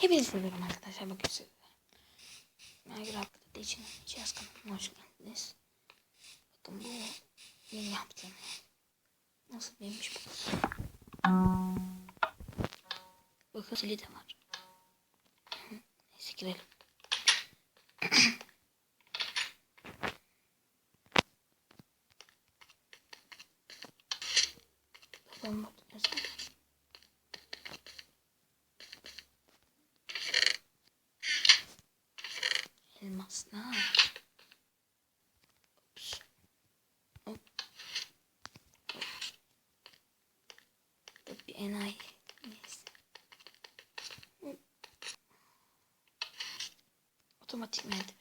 Hepinize seviyorum arkadaşlar. Bakın size. Minecraft Kıtı için Cihaz kanalıma hoş geldiniz. Bakın bu yeni yaptığım. Nasıl değilmiş bu? Bakın zili de var. Neyse girelim. Bakalım burada ne var. Elmaslar. Ups. Hop. Hop. Bu bir enayi. Neyse. Hop. Otomatik merdiven.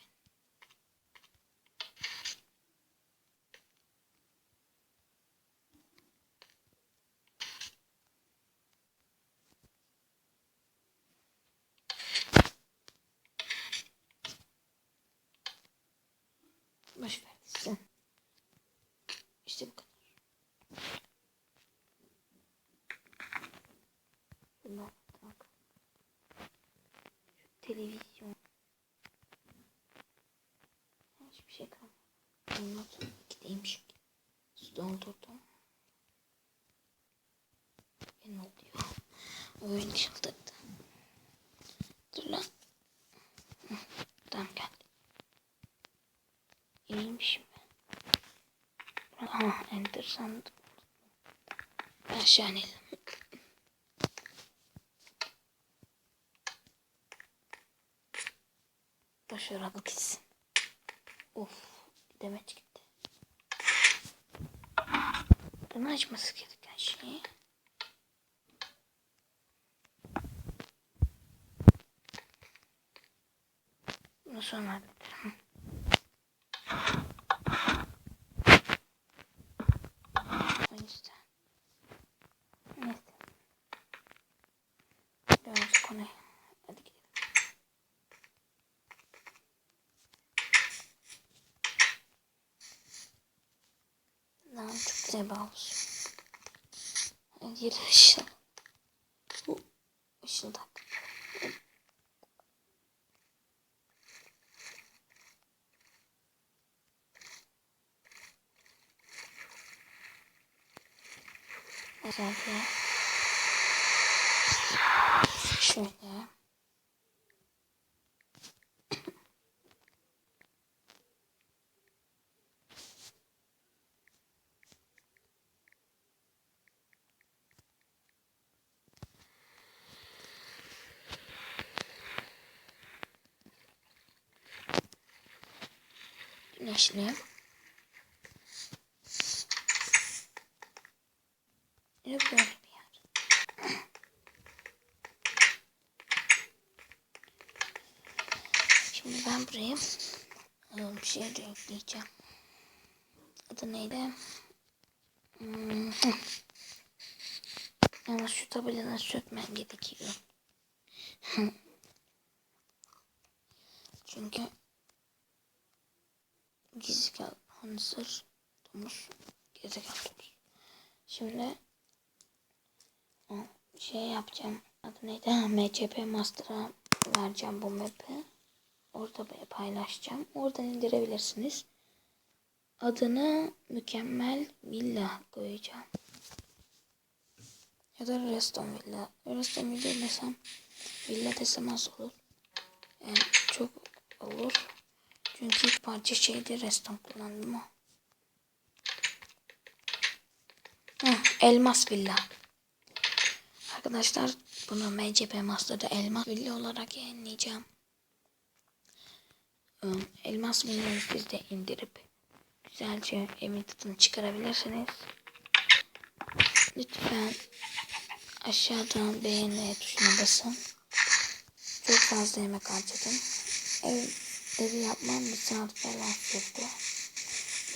Все. Всем Да, так. Телевизион. Hiçbir şey kalmadı. Bunlar gideyim şimdi. Sudan durdum. Ben oluyor. Oyun çaldı. Enter sandım. Aşağı inelim. Boşver bak gitsin. Of demet gitti. Bunu açması gereken şey. Bunu sonra çok güzel havuz. Yeri ışıl. Işıldak. Özellikle şöyle Ve böyle bir yer. Şimdi ben buraya e, bir şey de ekleyeceğim. Adı neydi? Hmm. Ama şu tabelaları sökmem gerekiyor. Çünkü Hansır domuz gezegen domuz. Şimdi şey yapacağım. Adı neydi? MCP Master'a vereceğim bu map'i. Orada paylaşacağım. Oradan indirebilirsiniz. Adını mükemmel villa koyacağım. Ya da Reston Villa. Reston Villa desem villa desem az olur. Yani çok. Parça şeydi Reston kullandım o. Heh, elmas villa. Arkadaşlar bunu MCP Master'da elmas villa olarak yayınlayacağım. Elmas villayı siz de indirip güzelce evin tadını çıkarabilirsiniz. Lütfen aşağıdan beğeni tuşuna basın. Çok fazla yemek harcadım. Ev, evi yapmam saat falan.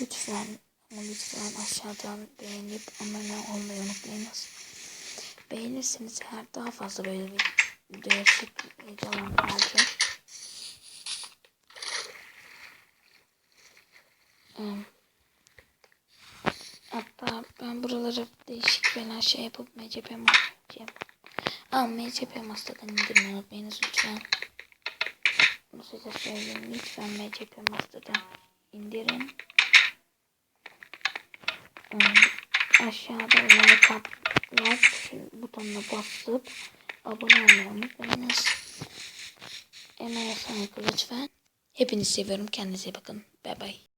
Lütfen lütfen aşağıdan beğenip abone olmayı unutmayınız. Beğenirseniz eğer daha fazla böyle bir değişik videolar gelecek. Hatta ben buraları değişik falan şey yapıp MCP yapacağım. Ama MCP Master'dan indirmeyi unutmayınız lütfen. Bunu size söyleyeyim. Lütfen MCP Master'dan indirin. Hmm, aşağıda like like butonuna basıp abone olmayı unutmayınız. Emeğe saygı lütfen. Hepinizi seviyorum. Kendinize bakın. Bay bay.